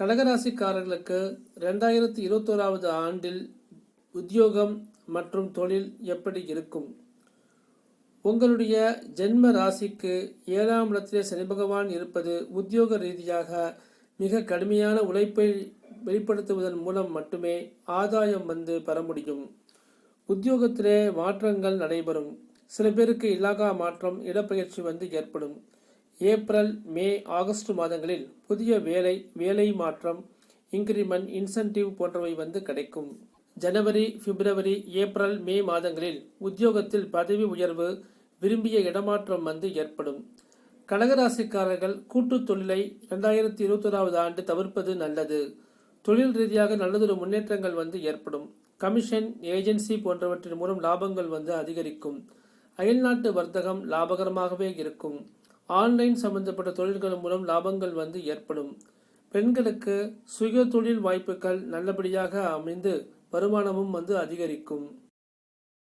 கடகராசிக்காரர்களுக்கு ரெண்டாயிரத்தி இருபத்தோராவது ஆண்டில் உத்தியோகம் மற்றும் தொழில் எப்படி இருக்கும்? உங்களுடைய ஜென்ம ராசிக்கு ஏழாம் இடத்திலே சனி பகவான் இருப்பது உத்தியோக ரீதியாக மிக கடுமையான உழைப்பை வெளிப்படுத்துவதன் மூலம் மட்டுமே ஆதாயம் வந்து பெற முடியும். உத்தியோகத்திலே மாற்றங்கள் நடைபெறும். சில பேருக்கு இலாகா மாற்றம் இடப்பெயர்ச்சி வந்து ஏற்படும். ஏப்ரல் மே ஆகஸ்ட் மாதங்களில் புதிய வேலை வேலை மாற்றம் இன்கிரிமெண்ட் இன்சென்டிவ் போன்றவை வந்து கிடைக்கும். ஜனவரி பிப்ரவரி ஏப்ரல் மே மாதங்களில் உத்தியோகத்தில் பதவி உயர்வு விரும்பிய இடமாற்றம் வந்து ஏற்படும். கடகராசிக்காரர்கள் கூட்டுத் தொழிலை இரண்டாயிரத்தி இருபத்தொராவது ஆண்டு தவிர்ப்பது நல்லது. தொழில் ரீதியாக நல்லதொரு முன்னேற்றங்கள் வந்து ஏற்படும். கமிஷன் ஏஜென்சி போன்றவற்றின் மூலம் லாபங்கள் வந்து அதிகரிக்கும். அயல்நாட்டு வர்த்தகம் லாபகரமாகவே இருக்கும். ஆன்லைன் சம்பந்தப்பட்ட தொழில்கள் மூலம் லாபங்கள் வந்து ஏற்படும். பெண்களுக்கு சுய தொழில் வாய்ப்புகள் நல்லபடியாக அமைந்து வருமானமும் வந்து அதிகரிக்கும்.